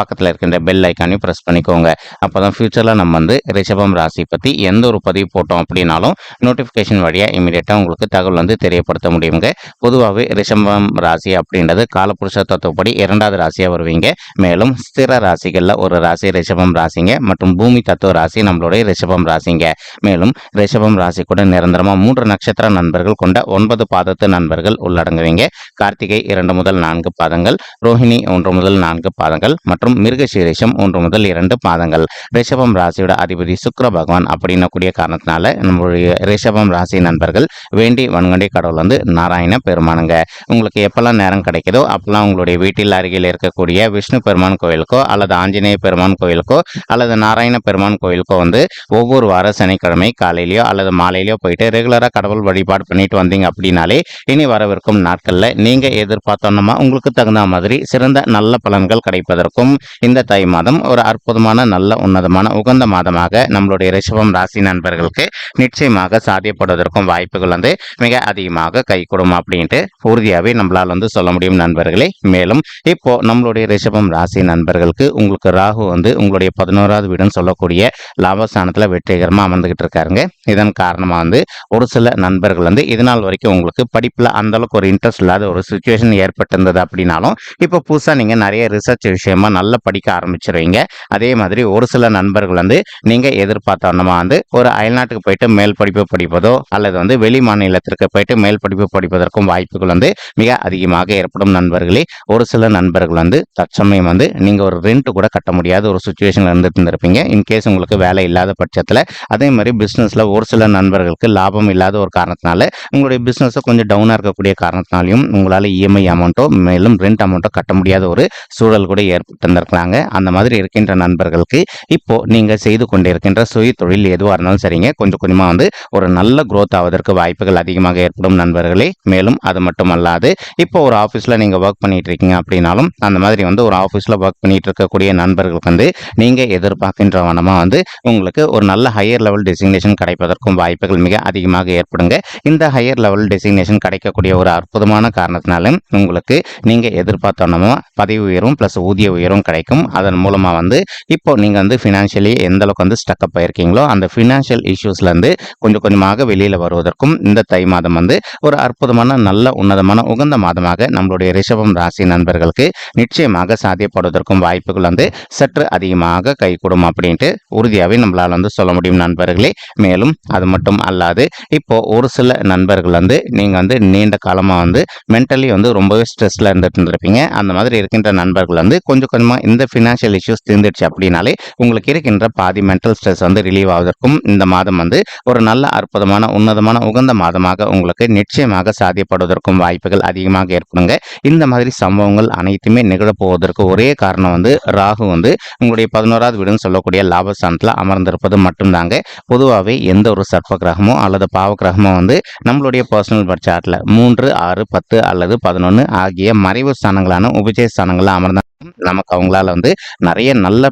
பக்கத்தில் இருக்கின்ற பெல் ஐக்கானையும் ப்ரெஸ் பண்ணிக்கோங்க. அப்போ தான் ஃப்யூச்சரில் நம்ம வந்து ரிஷபம் ராசி பற்றி எந்த ஒரு பதிவு போட்டோம் அப்படின்னாலும் நோட்டிஃபிகேஷன் வழியாக இமீடியட்டாக உங்களுக்கு தகவல் வந்து தெரியப்படுத்த முடியுங்க. பொதுவாகவே ரிஷபம் ராசி அப்படின்றது காலப்புருஷ தத்துவப்படி இரண்டாவது ராசியாக வருவீங்க. மேலும் ஸ்திர ராசிகளில் ஒரு ராசி ரிஷபம் ராசிங்க மற்றும் பூமி தத்துவ ராசி நம்மளுடைய ரிஷபம் ராசிங்க. மேலும் ரிஷபம் ராசி கூட நிரந்தரமாக மூன்று நட்சத்திர நண்பர்கள் கொண்ட ஒன்பது பாதத்து நண்பர்கள் உள்ளடங்குவீங்க. கார்த்திகை இரண்டு முதல் நான்கு பாதங்கள் ரோஹிணி ஒன்று முதல் நான்கு பாதங்கள் மற்றும் மிருகசீரிஷம் ஒன்று முதல் இரண்டு பாதங்கள் ரிஷபம் ராசியோட அதிபதி சுக்கிர பகவான் அப்படின்னக்கூடிய காரணத்தினால நம்மளுடைய ரிஷபம் ராசி நண்பர்கள் வேண்டி வன்கண்டி கடவுள் வந்து நாராயண பெருமானுங்க. உங்களுக்கு எப்பெல்லாம் நேரம் கிடைக்குதோ அப்பெல்லாம் உங்களுடைய வீட்டில் அருகில் இருக்கக்கூடிய விஷ்ணு பெருமான் கோயிலுக்கோ அல்லது ஆஞ்சநேய பெருமான் கோயிலுக்கோ அல்லது நாராயண பெருமான் கோயிலுக்கோ வந்து ஒவ்வொரு வார சனிக்கிழமை காலையிலையோ அல்லது மாலையிலையோ போயிட்டு ரெகுலராக கடவுள் வழிபாடு பண்ணிட்டு வந்தீங்க அப்படின்னாலே இனி வரவிருக்கும் நாட்களில் நீங்கள் எதிர்பார்த்தோன்னா உங்களுக்கு தகுந்த மாதிரி சிறந்த நல்ல பலன்கள் கிடைப்பதற்கும் இந்த தை மாதம் ஒரு அற்புதமான நல்ல உன்னதமான உகந்த மாதமாக நம்மளுடைய ரிஷபம் ராசி நண்பர்களுக்கு நிச்சயமாக சாத்தியப்படுவதற்கும் வாய்ப்புகள் வந்து மிக அதிகமாக கைகூடும் அப்படின்ட்டு உறுதியாகவே நம்மளால் வந்து சொல்ல முடியும் நண்பர்களே. மேலும் இப்போ நம்மளுடைய ரிஷபம் ராசி நண்பர்களுக்கு உங்களுக்கு ராகு வந்து உங்களுடைய பதினோராவது வீடுன்னு சொல்லக்கூடிய லாபஸ்தானத்தில் வெற்றிகரமாக அமர்ந்துகிட்டு இருக்காருங்க. இதன் காரணமாக வந்து ஒரு சில நண்பர்கள் வந்து இதனால் நாள் வரைக்கும் உங்களுக்கு படிப்பில் அந்தளவுக்கு ஒரு இன்ட்ரெஸ்ட் இல்லாத ஒரு சுச்சுவேஷன் ஏற்பட்டிருந்தது அப்படின்னாலும் இப்போ புதுசாக நீங்கள் நிறைய ரிசர்ச் விஷயமா நல்லா படிக்க ஆரம்பிச்சிருவீங்க. அதே மாதிரி ஒரு சில நண்பர்கள் வந்து நீங்கள் எதிர்பார்த்தோன்னமா வந்து ஒரு அயல்நாட்டுக்கு போயிட்டு மேல் படிப்பு படிப்பதோ அல்லது வந்து வெளி மாநிலத்திற்கு போயிட்டு மேல் படிப்பு படிப்பதற்கும் வாய்ப்புகள் வந்து மிக அதிகமாக ஏற்படும் நண்பர்களே. ஒரு சில நண்பர்கள் வந்து தற்சமயம் வந்து நீங்கள் ஒரு ரெண்ட் கூட கட்ட முடியாத ஒரு சுச்சுவேஷனில் இருந்துட்டு இருந்திருப்பீங்க இன்கேஸ் உங்களுக்கு வேலை இல்லாத பட்சத்தில் அதே மாதிரி பிஸ்னஸில் ஒரு சில நண்பர்களுக்கு லாபம் இல்லாத ஒரு காரணத்தினால உங்களுடைய பிஸ்னஸை கொஞ்சம் டவுனாக இருக்கக்கூடிய காரணத்தினாலையும் உங்களால் இஎம்ஐ அமௌண்ட்டோ மேலும் ரெண்ட் அமௌண்ட்டோ கட்ட முடியாத ஒரு சூழல் கூட ஏற்படும். இருந்திருக்கலாங்க அந்த மாதிரி இருக்கின்ற நண்பர்களுக்கு இப்போ நீங்கள் செய்து கொண்டிருக்கின்ற சுய தொழில் எதுவாக இருந்தாலும் சரிங்க. கொஞ்சம் கொஞ்சமாக வந்து ஒரு நல்ல குரோத் ஆவதற்கு வாய்ப்புகள் அதிகமாக ஏற்படும் நண்பர்களே. மேலும் அது மட்டும் அல்லாது இப்போ ஒரு ஆஃபீஸில் நீங்கள் ஒர்க் பண்ணிட்டு இருக்கீங்க அப்படின்னாலும் அந்த மாதிரி வந்து ஒரு ஆஃபீஸில் ஒர்க் பண்ணிட்டு இருக்கக்கூடிய நண்பர்களுக்கு வந்து நீங்கள் எதிர்பார்க்கின்ற வனமாக வந்து உங்களுக்கு ஒரு நல்ல ஹையர் லெவல் டெசிக்னேஷன் கிடைப்பதற்கும் வாய்ப்புகள் மிக அதிகமாக ஏற்படுங்க. இந்த ஹையர் லெவல் டெசிக்னேஷன் கிடைக்கக்கூடிய ஒரு அற்புதமான காரணத்தினாலும் உங்களுக்கு நீங்கள் எதிர்பார்த்தோன்னமோ பதவி உயர்வும் ப்ளஸ் ஊதிய உயர்வும் கிடைக்கும். அதன் மூலமாக வந்து இப்போ நீங்கள் வந்து ஃபினான்ஷியலி எந்த அளவுக்கு வந்து ஸ்டக்கப் ஆயிருக்கீங்களோ அந்த ஃபினான்ஷியல் இஷ்யூஸ்லேருந்து கொஞ்சம் கொஞ்சமாக வெளியில் வருவதற்கும் இந்த தை மாதம் வந்து ஒரு அற்புதமான நல்ல உன்னதமான உகந்த மாதமாக நம்மளுடைய ரிஷபம் ராசி நண்பர்களுக்கு நிச்சயமாக சாத்தியப்படுவதற்கும் வாய்ப்புகள் வந்து சற்று அதிகமாக கைகூடும் அப்படின்ட்டு உறுதியாகவே நம்மளால் வந்து சொல்ல முடியும் நண்பர்களே. மேலும் அது மட்டும் அல்லாது இப்போ ஒரு சில நண்பர்கள் வந்து நீங்கள் வந்து நீண்ட காலமாக வந்து மென்டலி வந்து ரொம்பவே ஸ்ட்ரெஸ்ல இருந்துட்டு இருந்திருப்பீங்க. அந்த மாதிரி இருக்கின்ற நண்பர்கள் வந்து கொஞ்சம் கொஞ்சமாக இந்த ஃபினான்ஷியல் இஷ்யூஸ் தீர்ந்துடுச்சு அப்படின்னாலே உங்களுக்கு இருக்கின்ற பாதி மென்டல் ஸ்ட்ரெஸ் வந்து ரிலீவ் ஆவதற்கும் இந்த மாதம் வந்து ஒரு நல்ல அற்புதமான உன்னதமான உகந்த மாதமாக உங்களுக்கு நிச்சயமாக சாத்தியப்படுவதற்கும் வாய்ப்புகள் அதிகமாக ஏற்படுங்க இந்த மாதிரி சம்பவங்கள் அனைத்துமே நிகழப்போவதற்கு ஒரே காரணம் வந்து ராகு வந்து உங்களுடைய பதினோராவது வீடுன்னு சொல்லக்கூடிய லாபஸ்தானத்தில் அமர்ந்திருப்பது மட்டும்தாங்க. பொதுவாகவே எந்த ஒரு சர்ப்ப கிரகமோ அல்லது பாவ கிரகமோ வந்து நம்மளுடைய பர்சனல் பர்த் மூன்று ஆறு பத்து அல்லது பதினொன்று ஆகிய மறைவு ஸ்தானங்களான உபஜய ஸ்தானங்களில் அமர்ந்த நமக்கு அவங்களால வந்து நிறைய நல்ல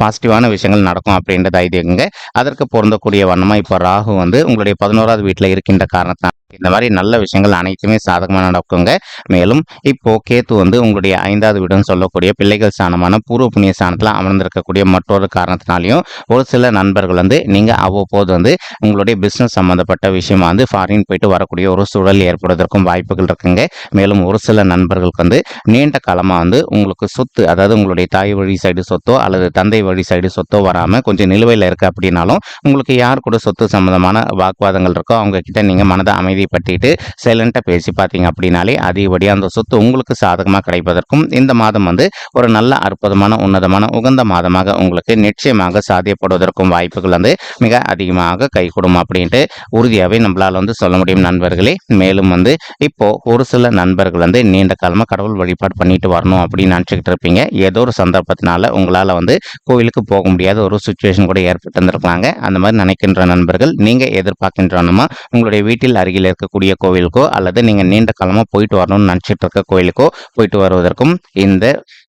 பாசிட்டிவான விஷயங்கள் நடக்கும் அப்படின்றது ஐதீகங்க. அதற்கு பொருந்தக்கூடிய வண்ணமாக இப்போ ராகு வந்து உங்களுடைய பதினோராவது வீட்டில் இருக்கின்ற காரணத்தினால் இந்த மாதிரி நல்ல விஷயங்கள் அனைத்துமே சாதகமாக நடக்குங்க. மேலும் இப்போ கேத்து வந்து உங்களுடைய ஐந்தாவது வீடுன்னு சொல்லக்கூடிய பிள்ளைகள் ஸ்தானமான பூர்வ புண்ணிய ஸ்தானத்தில் அமர்ந்திருக்கக்கூடிய மற்றொரு காரணத்தினாலையும் ஒரு சில நண்பர்கள் வந்து நீங்கள் அவ்வப்போது வந்து உங்களுடைய பிஸ்னஸ் சம்மந்தப்பட்ட விஷயமா வந்து ஃபாரின் போயிட்டு வரக்கூடிய ஒரு சூழல் ஏற்படுவதற்கும் வாய்ப்புகள் இருக்குங்க. மேலும் ஒரு சில நண்பர்களுக்கு வந்து நீண்ட காலமாக வந்து உங்களுக்கு சொத்து அதாவது உங்களுடைய தாய் வழி சைடு சொத்தோ அல்லது தந்தை வழி சைடு சொத்தோ வராமல் கொஞ்சம் நிலுவையில் இருக்குது அப்படின்னாலும் உங்களுக்கு யார் கூட சொத்து சம்மந்தமான வாக்குவாதங்கள் இருக்கோ அவங்க கிட்ட நீங்கள் மனதை அமைதிப்படுத்தி சைலண்ட்டாக பேசி பார்த்தீங்க அப்படின்னாலே அதிகப்படியாக அந்த சொத்து உங்களுக்கு சாதகமாக கிடைப்பதற்கும் இந்த மாதம் வந்து ஒரு நல்ல அற்புதமான உன்னதமான உகந்த மாதமாக உங்களுக்கு நிச்சயமாக சாத்தியப்படுவதற்கும் வாய்ப்புகள் வந்து மிக அதிகமாக கைகூடும் அப்படின்ட்டு உறுதியாகவே நம்மளால் வந்து சொல்ல முடியும் நண்பர்களே. மேலும் வந்து இப்போ ஒரு சில நண்பர்கள் வந்து நீண்ட காலமாக கடவுள் வழிபாடு பண்ணிட்டு வரணும் அப்படின்னு நினச்சிக்கிட்டு இருப்பீங்க. ஏதோ ஒரு சந்தர்ப்பத்தினால உங்களால் வந்து கோவிலுக்கு போக முடியாத ஒரு சுச்சுவேஷன் கூட ஏற்பட்டிருந்திருக்கலாங்க அந்த மாதிரி நினைக்கின்ற நண்பர்கள் நீங்கள் எதிர்பார்க்கின்றனமா உங்களுடைய வீட்டில் அருகில் இருக்கக்கூடிய கோவிலுக்கோ அல்லது நீங்கள் நீண்ட காலமாக போயிட்டு வரணும்னு நினச்சிட்டு இருக்க கோவிலுக்கோ போயிட்டு வருவதற்கும் இந்த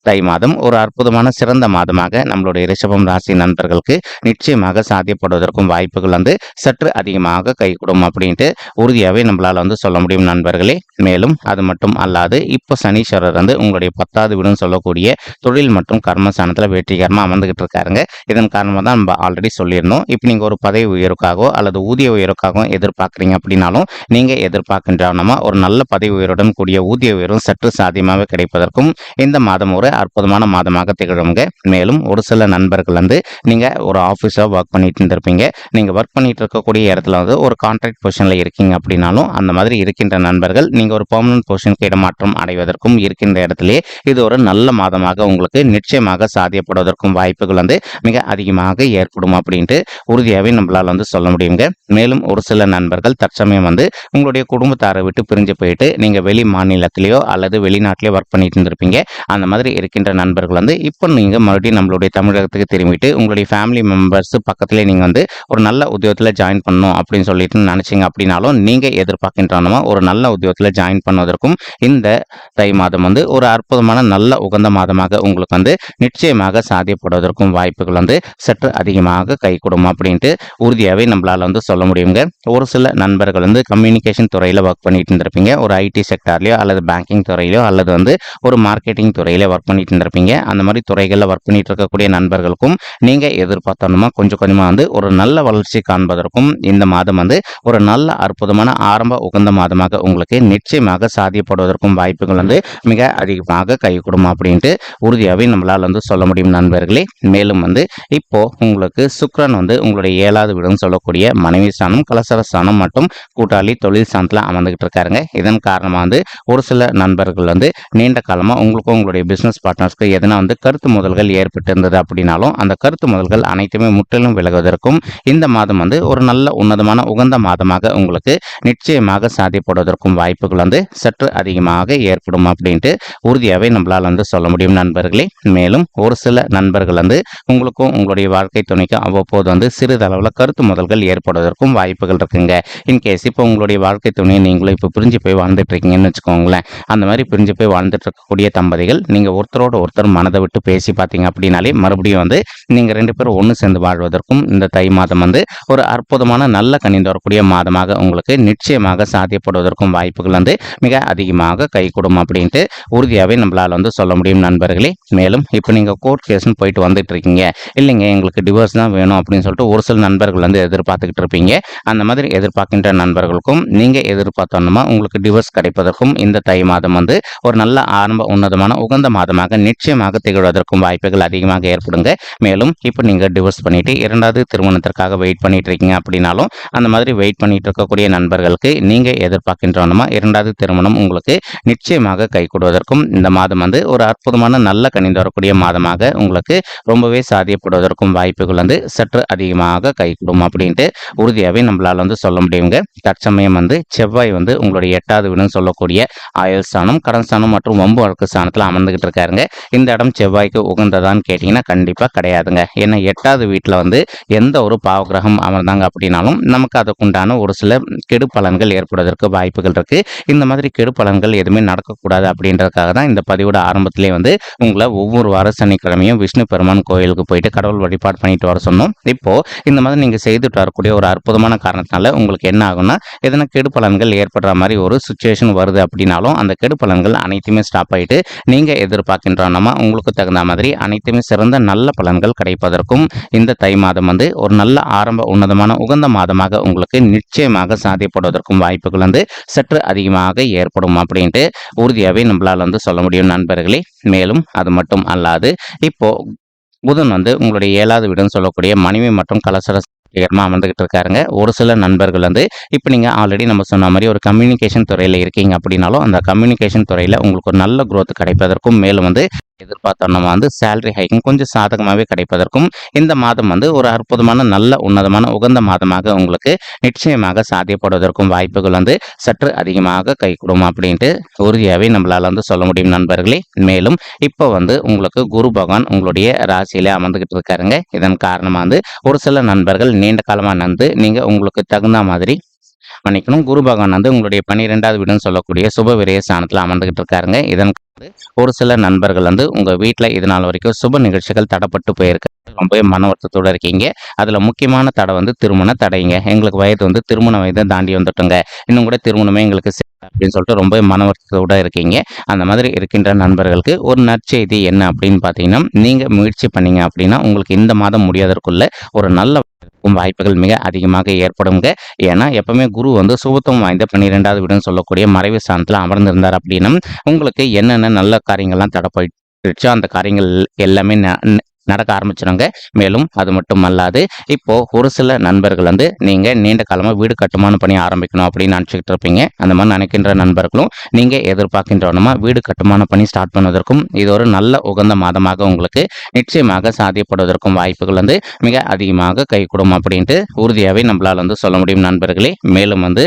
தை மாதம் ஒரு அற்புதமான சிறந்த மாதமாக நம்மளுடைய ரிஷபம் ராசி நண்பர்களுக்கு நிச்சயமாக சாத்தியப்படுவதற்கும் வாய்ப்புகள் வந்து சற்று அதிகமாக கைகூடும் அப்படின்ட்டு உறுதியாகவே நம்மளால் வந்து சொல்ல முடியும் நண்பர்களே. மேலும் அது மட்டும் அல்லாது இப்போ சனீஸ்வரர் வந்து உங்களுடைய பத்தாவது வீடுன்னு சொல்லக்கூடிய தொழில் மற்றும் கர்மஸ்தானத்தில் வெற்றிகரமாக அமர்ந்துகிட்டு இருக்காருங்க இதன் காரணமாக தான் நம்ம ஆல்ரெடி சொல்லியிருந்தோம். இப்போ நீங்கள் ஒரு பதவி உயர்வுக்காகவோ அல்லது ஊதிய உயர்வுக்காகவோ எதிர்பார்க்குறீங்க அப்படின்னாலும் நீங்கள் எதிர்பார்க்கின்றனமா ஒரு நல்ல பதவி உயர்வுடன் கூடிய ஊதிய உயர்வும் சற்று சாத்தியமாக கிடைப்பதற்கும் இந்த மாதம் ஒரு அற்புதமான மாதமாக திகழுங்க மேலும் ஒரு சில நண்பர்கள் வந்து நீங்கள் ஒரு ஆஃபீஸாக ஒர்க் பண்ணிட்டு இருந்திருப்பீங்க. நீங்கள் ஒர்க் பண்ணிட்டு இருக்கக்கூடிய இடத்துல வந்து ஒரு கான்ட்ராக்ட் பொசிஷனில் இருக்கீங்க அப்படின்னாலும் அந்த மாதிரி இருக்கின்ற நண்பர்கள் நீங்கள் ஒரு பெர்மனன்ட் பொசிஷனுக்கு இடமாற்றம் அடைவதற்கும் இருக்கின்ற இடத்துலயே இது ஒரு நல்ல மாதமாக உங்களுக்கு நிச்சயமாக சாத்தியப்படுவதற்கும் வாய்ப்புகள் வந்து மிக அதிகமாக ஏற்படும் அப்படின்ட்டு உறுதியாகவே நம்மளால் வந்து சொல்ல முடியுங்க. மேலும் ஒரு சில நண்பர்கள் தற்சமயம் வந்து உங்களுடைய குடும்பத்தாரை விட்டு பிரிஞ்சு போயிட்டு நீங்கள் வெளி மாநிலத்திலேயோ அல்லது வெளிநாட்டிலேயோ ஒர்க் பண்ணிட்டு இருந்திருப்பீங்க. அந்த மாதிரி இருக்கின்ற நண்பர்கள் வந்து இப்போ நீங்கள் மறுபடியும் நம்மளுடைய தமிழகத்துக்கு திரும்பிட்டு உங்களுடைய ஃபேமிலி மெம்பர்ஸ் பக்கத்திலே நீங்கள் வந்து ஒரு நல்ல உத்தியோகத்தில் ஜாயின் பண்ணணும் அப்படின்னு சொல்லிட்டு நினச்சிங்க அப்படின்னாலும் நீங்கள் எதிர்பார்க்கின்றனமா ஒரு நல்ல உத்தியோகத்தில் ஜாயின் பண்ணுவதற்கும் இந்த தை மாதம் வந்து ஒரு அற்புதமான நல்ல உகந்த மாதமாக உங்களுக்கு வந்து நிச்சயமாக சாத்தியப்படுவதற்கும் வாய்ப்புகள் வந்து சற்று அதிகமாக கை கொடுக்கும் அப்படின்ட்டு உறுதியாகவே நம்மளால் வந்து சொல்ல முடியுங்க. ஒரு சில நண்பர்கள் வந்து கம்யூனிகேஷன் துறையில் ஒர்க் பண்ணிட்டு இருந்திருப்பீங்க. ஒரு ஐடி செக்டார்லையோ அல்லது பேங்கிங் துறையிலோ அல்லது வந்து ஒரு மார்க்கெட்டிங் துறையில ஒர்க் பண்ணிட்டு இருந்திருப்பீங்க. அந்த மாதிரி துறைகளில் ஒர்க் பண்ணிட்டு இருக்கக்கூடிய நண்பர்களுக்கும் நீங்கள் எதிர்பார்த்தோம்னா கொஞ்சம் கொஞ்சமாக வந்து ஒரு நல்ல வளர்ச்சி காண்பதற்கும் இந்த மாதம் வந்து ஒரு நல்ல அற்புதமான ஆரம்ப உகந்த மாதமாக உங்களுக்கு நிச்சயமாக சாதியப்படுவதற்கும் வாய்ப்புகள் வந்து மிக அதிகமாக கை கொடுக்கும் அப்படின்ட்டு உறுதியாகவே நம்மளால் வந்து சொல்ல முடியும் நண்பர்களே. மேலும் வந்து இப்போ உங்களுக்கு சுக்ரன் வந்து உங்களுடைய ஏழாவது வீடுன்னு சொல்லக்கூடிய மனைவி ஸ்தானம் கலசர ஸ்தானம் மற்றும் கூட்டாளி தொழில் ஸ்தானத்தில் அமர்ந்துகிட்டு இருக்காருங்க. இதன் காரணமாக வந்து ஒரு சில நண்பர்கள் வந்து நீண்ட காலமாக உங்களுக்கும் உங்களுடைய பிஸ்னஸ் பார்ட்னர்ஸ்க்கு எதனா வந்து கருத்து முதல்கள் ஏற்பட்டிருந்தது அப்படின்னாலும் அந்த கருத்து முதல்கள் அனைத்துமே முற்றிலும் விலகுவதற்கும் இந்த மாதம் வந்து ஒரு நல்ல உன்னதமான உகந்த மாதமாக உங்களுக்கு நிச்சயமாக சாத்தியப்படுவதற்கும் வாய்ப்புகள் வந்து சற்று அதிகமாக ஏற்படும் அப்படின்ட்டு உறுதியாகவே நம்மளால் வந்து சொல்ல முடியும் நண்பர்களே. மேலும் ஒரு சில நண்பர்கள் வந்து வந்து உங்களுக்கும் உங்களுடைய வாழ்க்கை துணைக்கும் அவ்வப்போது வந்து சிறிதளவில் கருத்து முதல்கள் ஏற்படுவதற்கும் வாய்ப்புகள் இருக்குங்க. இன்கேஸ் இப்போ உங்களுடைய வாழ்க்கை துணையை நீங்களும் இப்போ பிரிஞ்சு போய் வாழ்ந்துட்டு இருக்கீங்கன்னு வச்சுக்கோங்களேன். அந்த மாதிரி பிரிஞ்சு போய் வாழ்ந்துட்டு இருக்கக்கூடிய தம்பதிகள் நீங்கள் ஒருத்தரோட ஒருத்தர் மனதை விட்டு பேசி பார்த்தீங்க அப்படின்னாலே மறுபடியும் வந்து நீங்கள் ரெண்டு பேரும் ஒன்று சேர்ந்து வாழ்வதற்கும் இந்த தை மாதம் வந்து ஒரு அற்புதமான நல்ல கணிந்து வரக்கூடிய மாதமாக உங்களுக்கு நிச்சயமாக சாத்தியப்படுவதற்கும் வாய்ப்புகள் வந்து மிக அதிகமாக கைகூடும் அப்படின்ட்டு உறுதியாகவே நம்மளால் வந்து சொல்ல முடியும் நண்பர்களே. மேலும் இப்போ நீங்கள் கோர்ட் கேஸ்னு போயிட்டு வந்து வந்துட்டு இருக்கீங்க இல்லைங்க எங்களுக்கு டிவோர்ஸ் தான் வேணும் அப்படின்னு சொல்லிட்டு ஒரு சில நண்பர்கள் வந்து எதிர்பார்த்துக்கிட்டு இருப்பீங்க. அந்த மாதிரி எதிர்பார்க்கின்ற நண்பர்களுக்கும் நீங்கள் எதிர்பார்த்தோன்னா உங்களுக்கு டிவோர்ஸ் கிடைப்பதற்கும் இந்த தை மாதம் வந்து ஒரு நல்ல ஆரம்ப உன்னதமான உகந்த மாதமாக நிச்சயமாக திகழ்வதற்கும் வாய்ப்புகள் அதிகமாக ஏற்படுங்க. மேலும் இப்போ நீங்கள் டிவோர்ஸ் பண்ணிட்டு இரண்டாவது திருமணத்திற்காக வெயிட் பண்ணிட்டு இருக்கீங்க அப்படின்னாலும் அந்த மாதிரி வெயிட் பண்ணிட்டு இருக்கக்கூடிய நண்பர்களுக்கு நீங்கள் எதிர்பார்க்கின்றோன்னா இரண்டாவது திருமணம் உங்களுக்கு நிச்சயமாக கை கொடுவதற்கும் இந்த மாதம் வந்து ஒரு அற்புதமான நல்ல கணிந்து வரக்கூடிய மாதமாக உங்களுக்கு ரொம்பவே சாதியப்படுவதற்கும் வாய்ப்புகள் வந்து சற்று அதிகமாக கைகூடும் அப்படின்ட்டு உறுதியாகவே நம்மளால் வந்து சொல்ல முடியுங்க. தற்சமயம் வந்து செவ்வாய் வந்து உங்களுடைய எட்டாவது வீடுன்னு சொல்லக்கூடிய ஆயுள் ஸ்தானம் கடன் ஸ்தானம் மற்றும் வம்பு வழக்கு ஸ்தானத்தில் அமர்ந்துகிட்டு இருக்காருங்க. இந்த இடம் செவ்வாய்க்கு உகந்ததான்னு கேட்டிங்கன்னா கண்டிப்பாக கிடையாதுங்க. ஏன்னா எட்டாவது வீட்டில் வந்து எந்த ஒரு பாவகிரகம் அமர்ந்தாங்க அப்படின்னாலும் நமக்கு அதுக்குண்டான ஒரு சில கெடு பலன்கள் ஏற்படுவதற்கு வாய்ப்புகள் இருக்குது இந்த மாதிரி கெடு பலன்கள் எதுவுமே நடக்கக்கூடாது அப்படின்றதுக்காக தான் இந்த பதிவோட ஆரம்பத்திலே வந்து உங்களை ஒவ்வொரு வார சனிக்கிழமையும் விஷ்ணு பெருமான் கோயிலுக்கு போயிட்டு கடவுள் வழிபாடு பண்ணிட்டு வர சொன்னோம். இப்போ இந்த மாதிரி நீங்கள் செய்துட்டு வரக்கூடிய ஒரு அற்புதமான காரணத்தினால உங்களுக்கு என்ன ஆகும்னா எதனா கெடு பலன்கள் ஏற்படுற மாதிரி ஒரு சுச்சுவேஷன் வருது அப்படின்னாலும் அந்த கெடு பலன்கள் அனைத்துமே ஸ்டாப் ஆகிட்டு நீங்கள் எதிர்பார்க்கின்றோன்னா உங்களுக்கு தகுந்த மாதிரி அனைத்துமே சிறந்த நல்ல பலன்கள் கிடைப்பதற்கும் இந்த தை மாதம் வந்து ஒரு நல்ல ஆரம்ப உன்னதமான உகந்த மாதமாக உங்களுக்கு நிச்சயமாக சாதிப்படுவதற்கும் வாய்ப்புகள் வந்து சற்று அதிகமாக ஏற்படும் அப்படின்ட்டு உறுதியாகவே நம்மளால் வந்து சொல்ல முடியும் நண்பர்களே. மேலும் அது மட்டும் அல்லாது இப்போ புதன் வந்து உங்களுடைய ஏழாவது வீடுன்னு சொல்லக்கூடிய மனைவி மற்றும் கலசர சீக்கிரமாக அமர்ந்துகிட்டு இருக்காருங்க. ஒரு சில நண்பர்கள் வந்து இப்போ நீங்கள் ஆல்ரெடி நம்ம சொன்ன மாதிரி ஒரு கம்யூனிகேஷன் துறையில் இருக்கீங்க அப்படின்னாலும் அந்த கம்யூனிகேஷன் துறையில் உங்களுக்கு ஒரு நல்ல குரோத் கிடைப்பதற்கும் மேலும் வந்து எதிர்பார்த்தோம். நம்ம வந்து சேலரி ஹைக்கும் கொஞ்சம் சாதகமாகவே கிடைப்பதற்கும் இந்த மாதம் வந்து ஒரு அற்புதமான நல்ல உன்னதமான உகந்த மாதமாக உங்களுக்கு நிச்சயமாக சாத்தியப்படுவதற்கும் வாய்ப்புகள் வந்து சற்று அதிகமாக கைகூடும் அப்படின்ட்டு உறுதியாகவே நம்மளால் வந்து சொல்ல முடியும் நண்பர்களே. மேலும் இப்போ வந்து உங்களுக்கு குரு பகவான் உங்களுடைய ராசியிலே அமர்ந்துகிட்டு இருக்காருங்க. இதன் காரணமாக வந்து ஒரு சில நண்பர்கள் நீண்ட காலமாக நடந்து நீங்கள் உங்களுக்கு தகுந்த மாதிரி மன்னிக்கணும். குரு பகவான் வந்து உங்களுடைய பன்னிரெண்டாவது வீடுன்னு சொல்லக்கூடிய சுப விரைய ஸ்தானத்தில் அமர்ந்துகிட்டு இருக்காருங்க. இதன் வந்து ஒரு சில நண்பர்கள் வந்து உங்கள் வீட்டில் இது நாள் வரைக்கும் சுப நிகழ்ச்சிகள் தடைப்பட்டு போயிருக்கு. ரொம்பவே மன வருத்தத்தோட இருக்கீங்க. அதில் முக்கியமான தடை வந்து திருமண தடைங்க. எங்களுக்கு வயது வந்து திருமண வயதை தாண்டி வந்துட்டோங்க. இன்னும் கூட திருமணமே எங்களுக்கு அப்படின்னு சொல்லிட்டு ரொம்ப மன வருத்தத்தோடு இருக்கீங்க. அந்த மாதிரி இருக்கின்ற நண்பர்களுக்கு ஒரு நற்செய்தி என்ன அப்படின்னு பார்த்தீங்கன்னா நீங்கள் முயற்சி பண்ணீங்க அப்படின்னா உங்களுக்கு இந்த மாதம் முடியாதற்குள்ள ஒரு நல்ல வாய்ப்புகள் மிக அதிகமாக ஏற்படுங்க. ஏன்னா எப்பவுமே குரு வந்து சுபத்துவம் வாய்ந்த பன்னிரெண்டாவது வீடுன்னு சொல்லக்கூடிய மறைவு ஸ்தானத்தில் அமர்ந்திருந்தார் அப்படின்னா உங்களுக்கு என்னென்ன நல்ல காரியங்கள்லாம் தடை போயிடுச்சோ அந்த காரியங்கள் எல்லாமே ந- நடக்க ஆரம்பிச்சிருங்க மேலும் அது மட்டும் அல்லாது இப்போ ஒரு சில நண்பர்கள் வந்து நீங்க நீண்ட காலமா வீடு கட்டுமான பணி ஆரம்பிக்கணும் அப்படின்னு நினச்சிக்கிட்டு இருப்பீங்க. அந்த மாதிரி நினைக்கின்ற நண்பர்களும் நீங்க எதிர்பார்க்கின்றவனமா வீடு கட்டுமான பணி ஸ்டார்ட் பண்ணுவதற்கும் இது ஒரு நல்ல உகந்த மாதமாக உங்களுக்கு நிச்சயமாக சாத்தியப்படுவதற்கும் வாய்ப்புகள் வந்து மிக அதிகமாக கைகூடும் அப்படின்ட்டு உறுதியாகவே நம்மளால் வந்து சொல்ல முடியும் நண்பர்களே. மேலும் வந்து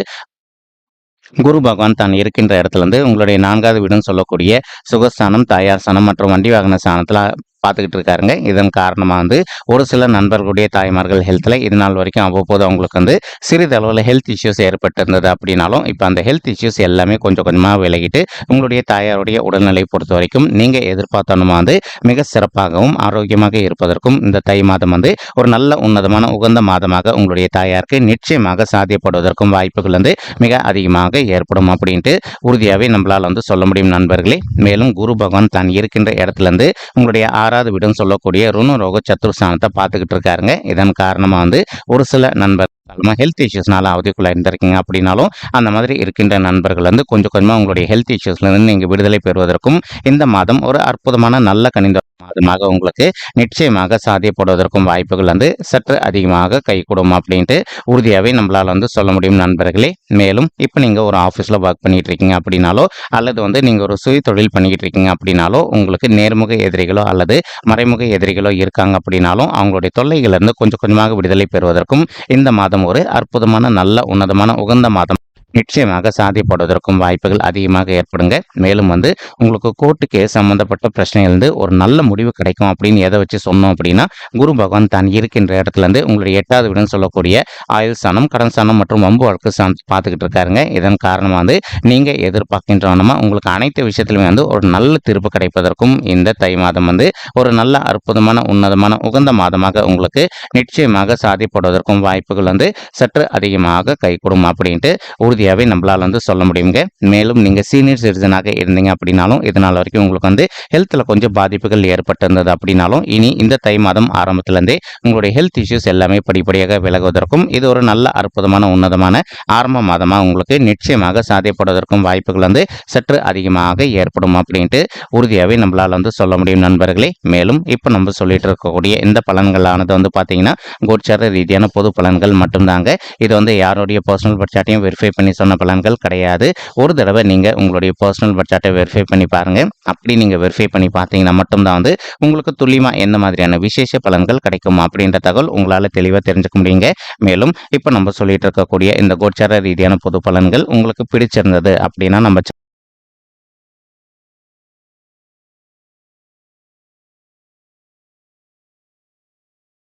குரு பகவான் தான் இருக்கின்ற இடத்துல இருந்து உங்களுடைய நான்காவது வீடுன்னு சொல்லக்கூடிய சுகஸ்தானம் தாயார் ஸ்தானம் மற்றும் வண்டி வாகன ஸ்தானத்தில் பார்த்துக்கிட்டு இருக்காருங்க. இதன் காரணமாக வந்து ஒரு சில நண்பர்களுடைய தாய்மார்கள் ஹெல்த்தில் இது நாள் வரைக்கும் அவ்வப்போது அவங்களுக்கு வந்து சிறிதளவில் ஹெல்த் இஷ்யூஸ் ஏற்பட்டிருந்தது அப்படின்னாலும் இப்போ அந்த ஹெல்த் இஷ்யூஸ் எல்லாமே கொஞ்சம் கொஞ்சமாக விலகிட்டு உங்களுடைய தாயாருடைய உடல்நிலை பொறுத்த வரைக்கும் நீங்கள் எதிர்பார்த்தோன்னா வந்து மிக சிறப்பாகவும் ஆரோக்கியமாக இருப்பதற்கும் இந்த தை மாதம் வந்து ஒரு நல்ல உன்னதமான உகந்த மாதமாக உங்களுடைய தாயாருக்கு நிச்சயமாக சாத்தியப்படுவதற்கும் வாய்ப்புகள் வந்து மிக அதிகமாக ஏற்படும் அப்படின்ட்டு உறுதியாகவே நம்மளால் வந்து சொல்ல முடியும் நண்பர்களே. மேலும் குரு பகவான் தான் இருக்கின்ற இடத்துல இருந்து உங்களுடைய ஆறாவது வீடுன்னு சொல்லக்கூடிய ருணரோக சத்துருஸ்தானத்தை பார்த்துக்கிட்டு இருக்காருங்க. இதன் காரணமாக வந்து ஒரு சில நண்பர் நண்பர்கள் ஹெல்த் இஷ்யூஸ்னால அவதிக்குள்ளே இருந்திருக்கீங்க அப்படின்னாலும் அந்த மாதிரி இருக்கின்ற நண்பர்கள் வந்து கொஞ்சம் கொஞ்சமாக உங்களுடைய ஹெல்த் இஷ்யூஸ்லேருந்து நீங்கள் விடுதலை பெறுவதற்கும் இந்த மாதம் ஒரு அற்புதமான நல்ல கணிந்த மாதமாக உங்களுக்கு நிச்சயமாக சாத்தியப்படுவதற்கும் வாய்ப்புகள் வந்து சற்று அதிகமாக கைகூடும் அப்படின்ட்டு உறுதியாகவே நம்மளால் வந்து சொல்ல முடியும் நண்பர்களே. மேலும் இப்போ நீங்கள் ஒரு ஆஃபீஸில் ஒர்க் பண்ணிகிட்டு இருக்கீங்க அப்படின்னாலோ அல்லது வந்து நீங்கள் ஒரு சுய தொழில் பண்ணிக்கிட்டு இருக்கீங்க அப்படின்னாலோ உங்களுக்கு நேர்முக எதிரிகளோ அல்லது மறைமுக எதிரிகளோ இருக்காங்க அப்படின்னாலும் அவங்களுடைய தொல்லைகளிலிருந்து கொஞ்சம் கொஞ்சமாக விடுதலை பெறுவதற்கும் இந்த மாதம் ஒரு அற்புதமான நல்ல உன்னதமான உகந்த மாதம். நிச்சயமாக சாதிப்படுவதற்கும் வாய்ப்புகள் அதிகமாக ஏற்படுங்க. மேலும் வந்து உங்களுக்கு கோர்ட்டு கேஸ் சம்பந்தப்பட்ட பிரச்சனையிலிருந்து ஒரு நல்ல முடிவு கிடைக்கும் அப்படின்னு எதை வச்சு சொன்னோம் அப்படின்னா குரு பகவான் தான் இருக்கின்ற இடத்துல இருந்து உங்களுடைய எட்டாவது வீடுன்னு சொல்லக்கூடிய ஆயுள் சாணம் கடன் சாணம் மற்றும் வம்பு வழக்கு சாணம் பார்த்துக்கிட்டு இருக்காருங்க. இதன் காரணமாக வந்து நீங்கள் எதிர்பார்க்கின்றவனமா உங்களுக்கு அனைத்து விஷயத்திலுமே வந்து ஒரு நல்ல தீர்ப்பு கிடைப்பதற்கும் இந்த தை மாதம் வந்து ஒரு நல்ல அற்புதமான உன்னதமான உகந்த மாதமாக உங்களுக்கு நிச்சயமாக சாதிப்படுவதற்கும் வாய்ப்புகள் வந்து சற்று அதிகமாக கைகூடும் அப்படின்ட்டு உறுதி உறுதியாகவே நம்மளால் வந்து சொல்ல முடியுங்க. மேலும் நீங்கள் சீனியர் சிட்டிசனாக இருந்தீங்க அப்படின்னாலும் இதனால் வரைக்கும் உங்களுக்கு வந்து ஹெல்த்தில் கொஞ்சம் பாதிப்புகள் ஏற்பட்டிருந்தது அப்படின்னாலும் இனி இந்த தை மாதம் ஆரம்பத்திலேருந்தே உங்களுடைய ஹெல்த் இஷ்யூஸ் எல்லாமே படிப்படியாக விலகுவதற்கும் இது ஒரு நல்ல அற்புதமான உன்னதமான ஆரம்ப மாதமாக உங்களுக்கு நிச்சயமாக சாத்தியப்படுவதற்கும் வாய்ப்புகள் வந்து சற்று அதிகமாக ஏற்படும் அப்படின்ட்டு உறுதியாகவே நம்மளால் வந்து சொல்ல முடியும் நண்பர்களே. மேலும் இப்போ நம்ம சொல்லிட்டு இருக்கக்கூடிய இந்த பலன்களானது வந்து பார்த்தீங்கன்னா கோச்சார ரீதியான பொது பலன்கள் மட்டும்தாங்க. இது வந்து யாருடைய பர்சனல் பட்சாட்டையும் வெரிஃபை பண்ணி சொன்ன பலன்கள் கிடையாது. ஒரு தடவை நீங்கள் உங்களுடைய பர்சனல் பட்ஜெட்டை வெரிஃபை பண்ணி பாருங்கள் அப்படி நீங்கள் வெரிஃபை பண்ணி பார்த்தீங்கன்னா மட்டும்தான் வந்து உங்களுக்கு துல்லியமாக எந்த மாதிரியான விசேஷ பலன்கள் கிடைக்கும் அப்படின்ற தகவல் உங்களால் தெளிவாக தெரிஞ்சுக்க முடியுங்க. மேலும் இப்போ நம்ம சொல்லிட்டு இருக்கக்கூடிய இந்த கோச்சார ரீதியான பொது பலன்கள் உங்களுக்கு பிடிச்சிருந்தது அப்படின்னா நம்ம